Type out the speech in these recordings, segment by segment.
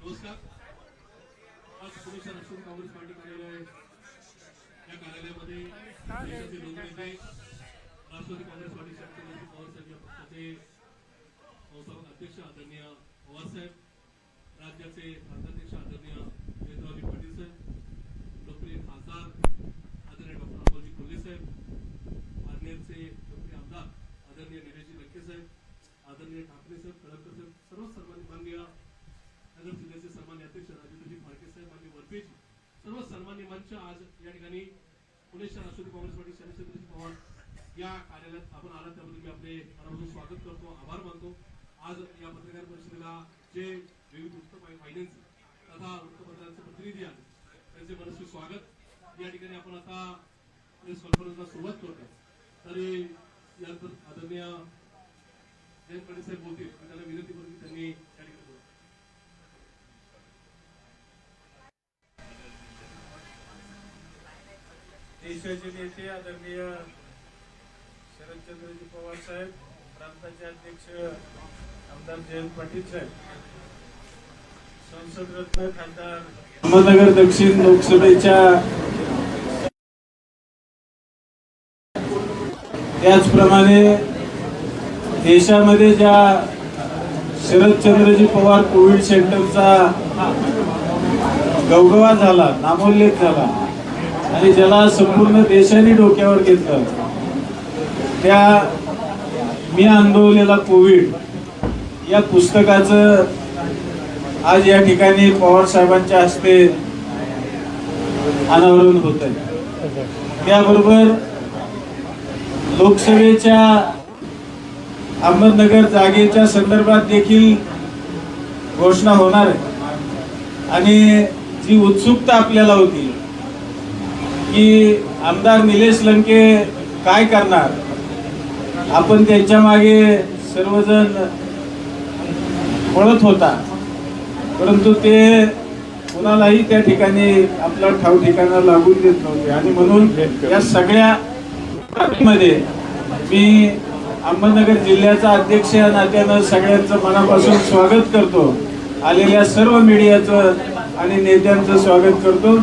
नमस्कार आज पुणे शहर राष्ट्रवादी काँग्रेस पार्टी कार्यालय या कार्यालयामध्ये देशाचे दोन नेते राष्ट्रवादी काँग्रेस पार्टी शक्तीनंदी पवार साहेब या पक्षाचे संस्थापक अध्यक्ष आदरणीय पवारसाहेब राज्याचे भारताचे आदरणीय जयंतरावजी पाटील साहेब लोकप्रिय खासदार आदरणीय डॉक्टर अमोलजी कोल्हे साहेब पारनेरचे लोकप्रिय आमदार आदरणीय निलेशजी लंके साहेब आदरणीय ठाकरे साहेब कळमकर साहेब सर्व सन्मान्य माननीय नगर जिल्ह्याचे सन्मान्य अध्यक्ष राजेंद्रजी फाळके साहेब आणि वरपेजी सर्व सन्मान्य मंच आज या ठिकाणी पुणे शहर राष्ट्रवादी काँग्रेस पार्टी शरदचंद्रजी पवार या कार्यालयात आपण आला त्याबद्दल मी आपले मनापासून स्वागत करतो आभार मानतो. आज या पत्रकार परिषदेला जे विविध वृत्तवाहिन्यांचे तथा वृत्तपत्रांचे प्रतिनिधी आहेत त्यांचे मनस्वी स्वागत. या ठिकाणी आपण आता प्रेस कॉन्फरन्सला सुरुवात करतो. तरी यानंतर आदरणीय जयंत पाटील साहेब बोलतील त्यांना विनंती करून त्यांनी या ठिकाणी बोलावं. देशाचे नेते आदरणीय शरदचंद्रजी पवार साहेब प्रांताचे अध्यक्ष आमदार जयंत पाटील साहेब संसद रत्न खासदार अहमदनगर दक्षिण लोकसभेच्या त्याचप्रमाणे देशामध्ये ज्या शरदचंद्रजी पवार कोविड सेंटरचा गवगवा झाला नामोल्लेख झाला आणि ज्याला संपूर्ण देशाने डोक्यावर घेतलं. त्या मी अनुभवलेला कोविड या पुस्तकाचं आज या ठिकाणी पवार साहेबांच्या हस्ते अनावरण होत आहे त्याबरोबर लोकसभेच्या अहमदनगर जागेच्या संदर्भात देखील घोषणा होणार आहे. आणि जी उत्सुकता आपल्याला होती की आमदार निलेश लंके काय करणार? आपण त्यांच्या मागे सर्वजण पळत होता. परंतु ते कुणालाही त्या ठिकाणी आपला ठाव ठिकाणा लागून देत नव्हते. आणि म्हणून या सगळ्या मध्ये मी अहमदनगर जिल्ह्याचा अध्यक्ष या नात्यानं सगळ्यांचं मनापासून स्वागत करतो. आलेल्या सर्व मीडियाचं आणि नेत्यांचं स्वागत करतो.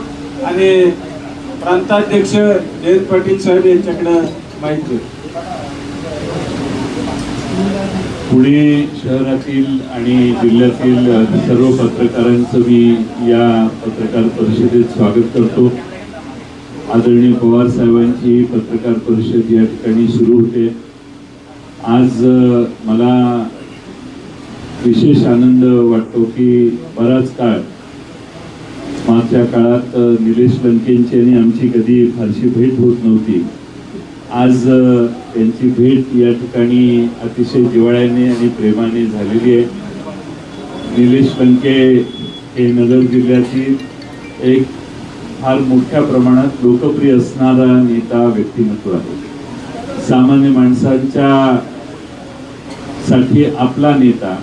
आणि प्रांताध्यक्ष जयंत पाटील साहेब यांच्याकडं माहिती पुणे शहरातील आणि जिल्ह्यातील सर्व पत्रकारांचं मी या पत्रकार परिषदेत स्वागत करतो. आदरणीय पवार साहेबांची पत्रकार परिषद या ठिकाणी सुरू होते. आज मला विशेष आनंद वाटतो की बराच काळ मागच्या काळात निलेश लंकेंची आणि आमची कधी फारशी भेट होत नव्हती. आज त्यांची भेट या ठिकाणी अतिशय जिवाळ्याने आणि प्रेमाने झालेली आहे. निलेश लंके हे नगर जिल्ह्यातील एक फार मोठ्या प्रमाणात लोकप्रिय असणारा नेता व्यक्तिमत्व आहे. सामान्य माणसांच्या साठी आपला नेता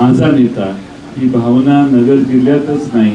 माझा नेता ही भावना नगर जिल्ह्यातच नाही.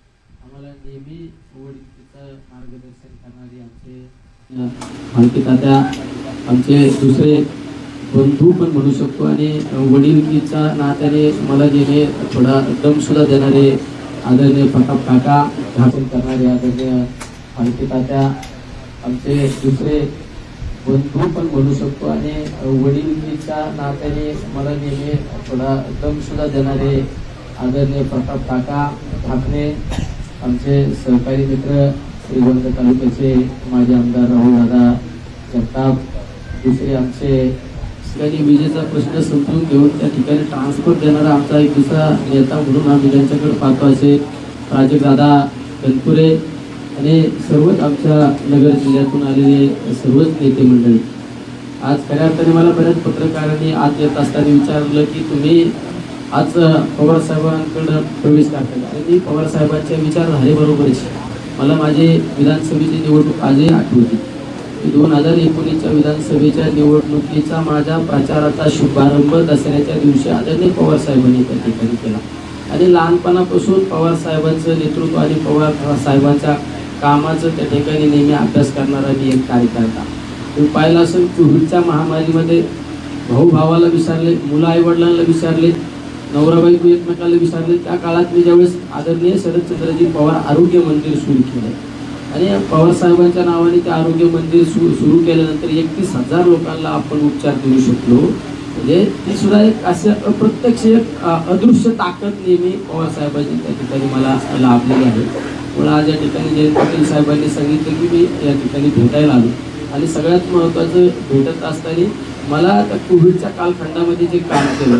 आम्हाला नेहमी ओळखीचं मार्गदर्शन करणारे आमचे आणखी तात्या आमचे दुसरे बंधू पण म्हणू शकतो आणि वडीलकीच्या नात्याने मला जेणे थोडा दमसुद्धा देणारे आदरणीय प्रताप काका भाषण करणारे आदरणीय आणखी तात्या आमचे दुसरे बंधू पण म्हणू शकतो आणि वडीलकीच्या नात्याने मला नेहमी थोडा दमसुद्धा देणारे आदरणीय प्रताप काका ठाकरे आमचे सहकारी मित्र श्रीगोंद तालुक्याचे माजी आमदार राहुल दादा जगताप दुसरे आमचे ठिकाणी विजेचा प्रश्न समजून घेऊन त्या ठिकाणी ट्रान्सफर देणारा आमचा एक दुसरा नेता म्हणून आम्ही त्यांच्याकडे पाहतो असे प्राजक्त दादा कनपुरे आणि सर्वच आमच्या नगर जिल्ह्यातून आलेले सर्वच नेते मंडळी. आज खऱ्या अर्थाने मला बऱ्याच पत्रकारांनी आज येत असताना विचारलं की तुम्ही आज पवार साहेबांकडं प्रवेश करताय आणि ती पवार साहेबांच्या विचारधारेबरोबरच मला माझे विधानसभेची निवडणूक आजही आठवते. दोन हजार एकोणीसच्या विधानसभेच्या निवडणुकीचा माझ्या प्रचाराचा शुभारंभ दसऱ्याच्या दिवशी आदरणीय पवार साहेबांनी त्या ठिकाणी केला. आणि लहानपणापासून पवार साहेबांचं नेतृत्व आणि पवार साहेबांच्या कामाचं त्या ठिकाणी नेहमी अभ्यास करणारा मी एक कार्यकर्ता. तुम्ही पाहिलं असेल कोविडच्या महामारीमध्ये भाऊ भावाला विसरले मुलं आईवडिलांना विचारले नवराबाई नवरा एकमेकाला विचारले त्या काळात मी ज्यावेळेस आदरणीय शरदचंद्रजी पवार आरोग्य मंदिर सुरू केलं. आणि पवार साहेबांच्या नावाने ते आरोग्य मंदिर सुरू सुरू केल्यानंतर एकतीस हजार लोकांना आपण उपचार देऊ शकलो. म्हणजे ती सुद्धा एक असे अप्रत्यक्ष एक अदृश्य ताकद नेहमी पवार साहेबांची त्या ठिकाणी मला लाभलेली आहे. मला आज या ठिकाणी जयंत पाटील साहेबांनी सांगितलं की मी या ठिकाणी भेटायला आलो. आणि सगळ्यात महत्त्वाचं भेटत असताना मला त्या कोविडच्या कालखंडामध्ये जे काम केलं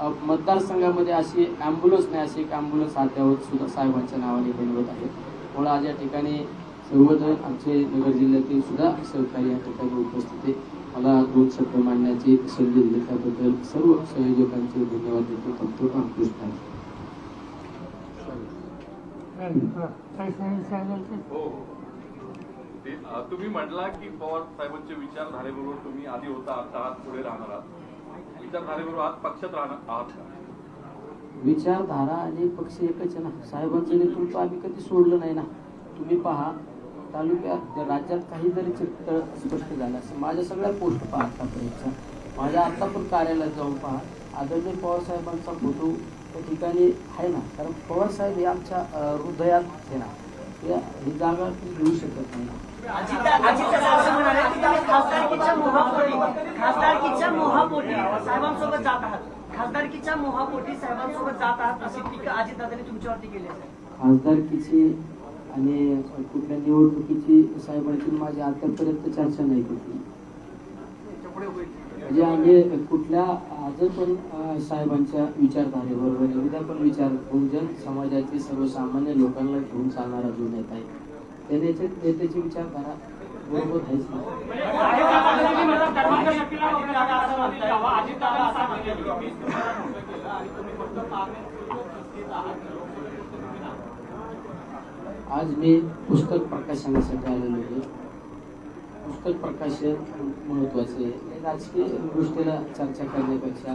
मतदारसंघामध्ये अशी ॲम्ब्युलन्स नाही अशी एक ॲम्ब्युलन्स अद्यावत सुद्धा साहेबांच्या नावाने बनवत आहे. म्हणून आज या ठिकाणी सर्वजण आमचे नगर जिल्ह्यातील सुद्धा सहकारी या ठिकाणी उपस्थित आहे. मला दोन शब्द मांडण्याची संधी दिली त्याबद्दल सर्व संयोजकांचे धन्यवाद देतो फक्त रामकृष्ण आहे. हो ते, तुम्ही म्हटला की पवार साहेबांच्या विचारधारेबरोबर तुम्ही आधी होता आता आहात पुढे राहणार आहात. विचारधारेबरोबर पक्षात राहणार आहात का विचारधारा आणि पक्ष एकच आहे ना. साहेबांचं नेतृत्व आम्ही कधी सोडलं नाही ना. तुम्ही पहा तालुक्यात राज्यात काही जरी चित्र स्पष्ट झालं असेल माझ्या सगळ्या पोस्ट पहा आतापर्यंतच्या. माझ्या आता पण कार्यालयात जाऊन पहा. आदरणीय पवार साहेबांचा फोटो त्या ठिकाणी आहे ना. कारण पवारसाहेब हे आमच्या हृदयात आहे ना. या ही जागा घेऊ शकत नाही. असं म्हणाले की तुम्ही खासदारकीच्या मोहापोटी खासदारकीच्या मोहापोटी साहेबांसोबत जात आहात खासदारकीच्या मोहापोटी साहेबांसोबत जात आहात अशी टीका अजितदादांनी तुमच्यावरती केली खासदारकीची आणि कुठल्या निवडणुकीची साहेबांची माझी आतापर्यंत चर्चा नाही कुठली म्हणजे आम्ही कुठल्या आज पण साहेबांच्या विचारधारेबरोबर आहे. उद्या पण विचार बहुजन समाजाचे सर्वसामान्य लोकांना घेऊन चालणारा जो नेता आहे त्या नेते नेत्याची विचारधारा बरोबर आहेच ना? आज मी पुस्तक प्रकाशनासाठी आलेलो आहे. पुस्तक प्रकाशन महत्त्वाचे आहे. राजकीय गोष्टीला चर्चा करण्यापेक्षा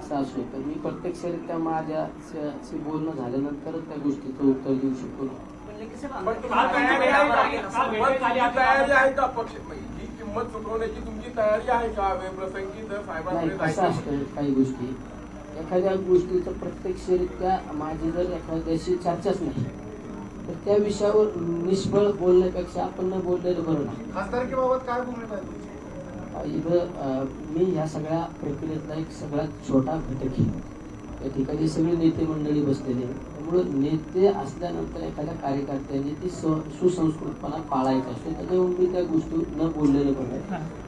असं असो तर मी प्रत्यक्षरित्या माझ्या श- शी बोलणं झाल्यानंतरच त्या गोष्टीचं उत्तर देऊ शकतो. का पक्ष ही किंमत चुकवण्याची तुमची तयारी आहे का? जर नाही कसं जायचं असतं काही गोष्टी. एखाद्या गोष्टीचं प्रत्यक्षरित्या माझी जर एखाद्याशी चर्चाच नाही तर त्या विषयावर निष्फळ बोलण्यापेक्षा आपण न बोललेलं बरं ना खासदारकीबाबत काय भूमिका आहे तुमची? इथं मी ह्या सगळ्या प्रक्रियेतला एक सगळ्यात छोटा घटक आहे. या ठिकाणी सगळे नेते मंडळी बसलेले. त्यामुळं नेते असल्यानंतर एखाद्या कार्यकर्त्यांनी ती स सुसंस्कृतपणा पाळायचा असतो. त्याच्यामुळे मी त्या गोष्टी न बोललेलं पण आहे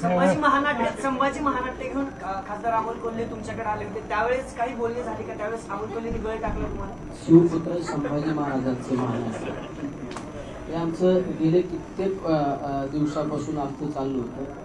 संभाजी महानाट्य संभाजी महानाट्य घेऊन खासदार अमोल कोल्हे तुमच्याकडे आले होते. त्यावेळेस काही बोलणे झाले का? त्यावेळेस अमोल कोल्हेने गळ टाकला तुम्हाला? शिवपुत्र संभाजी महाराजांचे महाराज हे आमचं गेले कित्येक दिवसापासून आमचं चाललं होतं.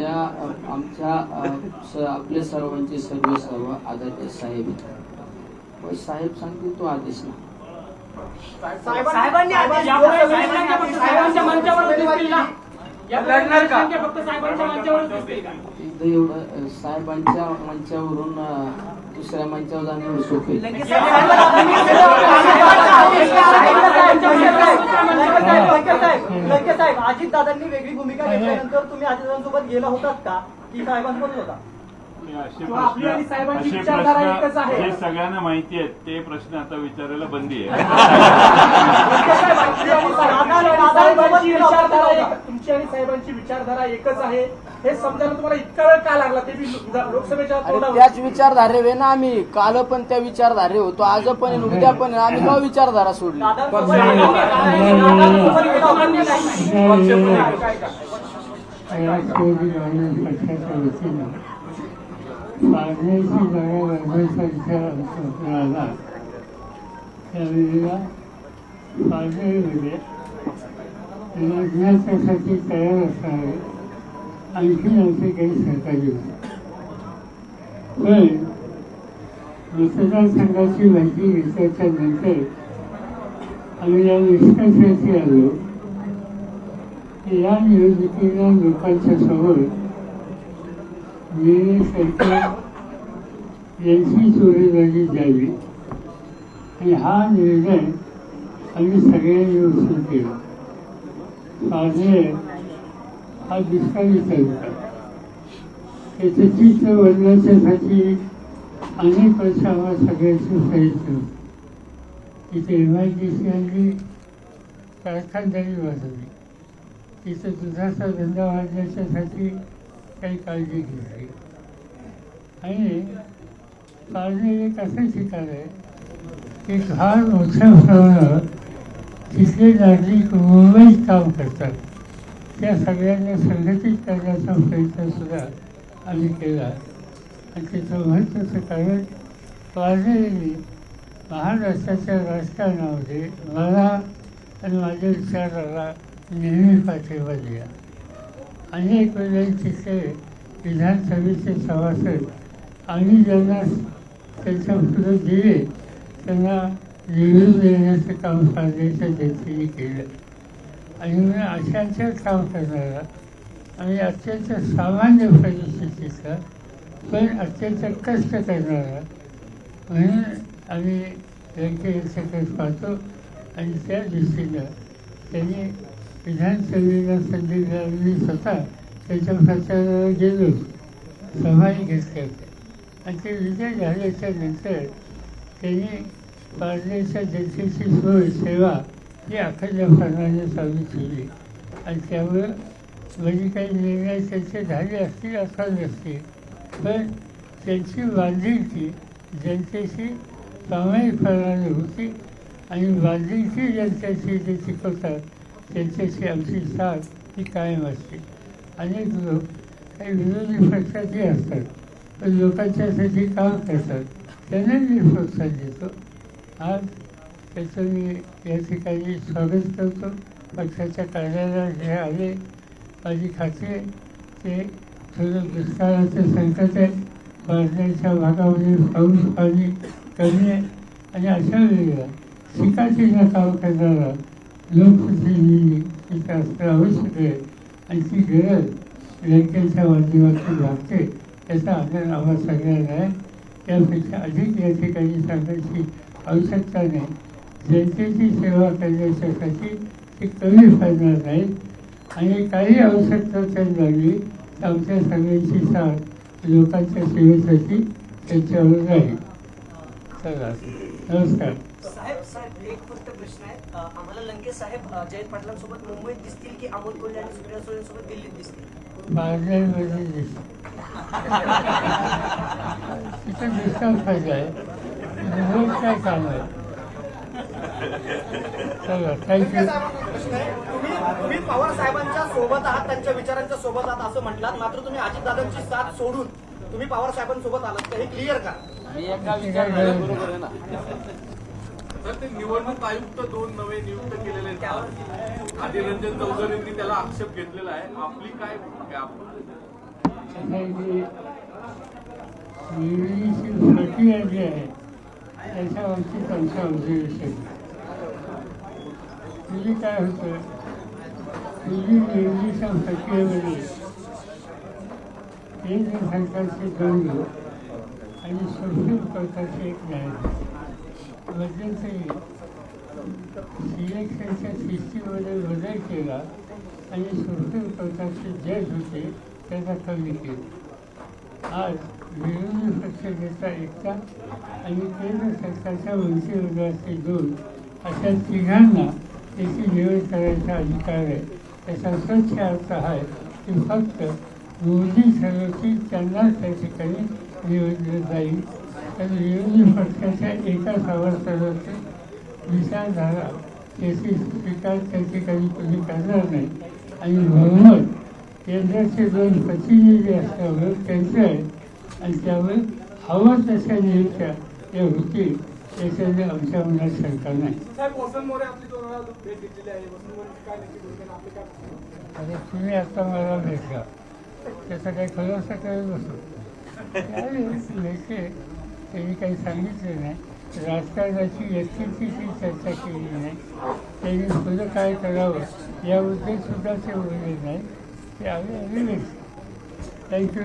या आमच्या आपल्या सर्वांचे सर्व सर्व आदरणीय साहेब. साहेब सांगतील तो आदेश ना साहेबांनी साहेबांच्या फक्त साहेबांच्या मंचावरच दिसतील ना या संख्या फक्त साहेबांच्या मंचावरच दिसतील का? इथं एवढं अ, साहेबांच्या मंचावरून दुसऱ्या मंचावर जाणं सोपे साहेब, अजित दादांनी वेगळी भूमिका घेतल्यानंतर तुम्ही अजितदादांसोबत गेला होतात का की साहेबांसोबत होता असे प्रश्न सगळ्यांना माहिती आहेत ते प्रश्न आता विचारायला बंदी आहे तुमची आणि साहेबांची विचारधारा एकच आहे हे समजायला तुम्हाला इतका वेळ का लागला? ते लोकसभेच्या तोंडावर. त्याच विचारधारे वे ना आम्ही. काल पण त्या विचारधारे होतो आज पण आहे, उद्या पण आहे. आम्ही का विचारधारा सोडली? गेला होता वतीनं पाण्याची जागा निर्मितीचा विचार त्यावेळेला तयार असणारे आणखी आमचे काही सहकार्य पण मतदार संघाची माहिती घेतल्याच्या नंतर आम्ही या निष्कर्षाशी आलो की या निवडणुकीला लोकांच्या समोर मी सरकार यांची चोरीबाजी द्यावी आणि हा निर्णय आम्ही सगळ्यांनी उचलून केला. माझे हा दुष्काळी तालुका त्याचं चित्र बदलायच्यासाठी अनेक वर्ष आम्हाला सगळ्यांची सांगितलं तिथे एम आय डी सी आणली कारखानदारी वाजवली तिथं दुधाचा धंदा वाढण्याच्यासाठी काही काळजी घेतली. आणि काळजी एक असं ठिकाण आहे की फार मोठ्या प्रमाणावर तिथले नागरिक मुंबईत काम करतात. त्या सगळ्यांना संघटित करण्याचा प्रयत्नसुद्धा आम्ही केला. आणि त्याचं महत्त्वाचं कारण पारनेरी महाराष्ट्राच्या राजकारणामध्ये मला आणि माझ्या विचाराला नेहमी पाठिंबा दिला. अनेक वेळेला तिथे विधानसभेचे सभासद आम्ही ज्यांना त्यांच्या पुढे दिले त्यांना निवडून देण्याचं काम करण्याच्या त्यांनी केलं. आणि मी अशांचं काम करणारा आणि अत्यंत सामान्य परिस्थितीचा पण अत्यंत कष्ट करणारा म्हणून आम्ही व्यंकय्याच्याकडे पाहतो आणि त्या दृष्टीनं त्यांनी विधानसभेला संधी मी स्वतः त्याच्या प्रचाराला गेलो. सभाही घेतल्या होते आणि ते विजय झाल्याच्यानंतर त्यांनी पार्लेच्या जनतेची सोय सेवा ही अखंडपणाने चालू केली आणि त्यामुळं म्हणजे काही निर्णय त्यांचे झाले असतील अथवा नसतील पण त्यांची बांधिलकी जनतेशी प्रामाणिकपणाने होती आणि बांधिलकी जनतेशी जे शिकवतात त्यांच्याशी आमची साथ ही कायम असते. अनेक लोक काही विरोधी पक्षाचे असतात पण लोकांच्यासाठी काम करतात. त्यांना मी प्रोत्साहन देतो. आज त्याचं मी या ठिकाणी स्वागत करतो. पक्षाच्या कार्यालयात जे आले माझी खात्री आहे ते थोडं दुष्काळाचं संकट आहे पाण्याच्या भागामध्ये पाऊस पाणी कमी आहे. आणि अशा वेळेला शिकाचीनं काम करणारा लोकप्रतिनिधी तिथे असणं आवश्यक आहे. आणि ती गरज बँकेच्या माध्यमातून भागते. त्याचा आदर आम्हाला सगळ्यांना आहे. त्यापेक्षा अधिक या ठिकाणी सांगायची आवश्यकता नाही. जनतेची सेवा करण्याच्यासाठी ते कमी पडणार नाहीत आणि काही आवश्यकता त्यांना लागली तर आमच्या सगळ्यांची साथ लोकांच्या सेवेसाठी त्यांच्यावर राहील नमस्कार. साहेब साहेब एक फक्त प्रश्न आहे. आम्हाला लंके साहेब जयंत पाटलांसोबत मुंबईत दिसतील की अमोल कोल्हे आणि सुप्रिया सुळेंसोबत दिल्लीत दिसतील? पारनेरमध्ये दिसतं तिथं दिसतात पाहिजे आहे रोज काय काम आहे. थँक्यू प्रश्न आहे तुम्ही तुम्ही पवार साहेबांच्या सोबत आहात त्यांच्या विचारांच्या सोबत आहात असं म्हटलात मात्र तुम्ही अजितदादांची साथ सोडून तुम्ही पवार साहेबांसोबत आलात तर हे क्लिअर का तर ते निवडणूक आयुक्त दोन नवे नियुक्त केलेले आहेत आधी रंजन चौधरींनी त्याला आक्षेप घेतलेला आहे आपली काय भूमिका आहे? निवडीची प्रक्रिया जी आहे ऑब्झर्वेशन म्हणजे काय होतं पूर्वी निवडीच्या प्रक्रियेमध्ये केंद्र सरकारचे दोन लोक आणि सुप्रीम कोर्टाचे एक न्यायाधीश मध्यंतरी सिलेक्शनच्या सिस्टीममध्ये बदल केला आणि सुप्रीम कोर्टाचे जज होते त्यांना कमी केलं. आज विरोधी पक्ष नेता आणि केंद्र सरकारच्या मंत्रिमंडळाचे दोन. अशा तिघांना त्याची निवड करायचा अधिकार आहे. त्याचा स्वच्छ अर्थ आहे की फक्त मोदी ठरवतील त्यांनाच त्या ठिकाणी निवडलं जाईल. तर विरोधी पक्षाच्या एका सभासदाचे विचारधारा त्याची स्वीकार त्या ठिकाणी कोणी करणार नाही. आणि बहुमत केंद्राचे दोन प्रतिनिधी असल्यामुळे त्यांचे आहे आणि त्यामुळे हवं तशा नियुक्त्या त्या होतील याच्यामध्ये आमच्या मनात शंका नाही. आता तुम्ही आता मला भेटला त्याचा काही खुलासा करत बसू लेखे त्यांनी काही सांगितले नाही. राजकारणाची व्यक्तीची ती चर्चा केली नाही. त्यांनी पुढं काय करावं याबद्दल सुद्धा ते बोलले नाही. ते आम्ही आलेलेच थँक्यू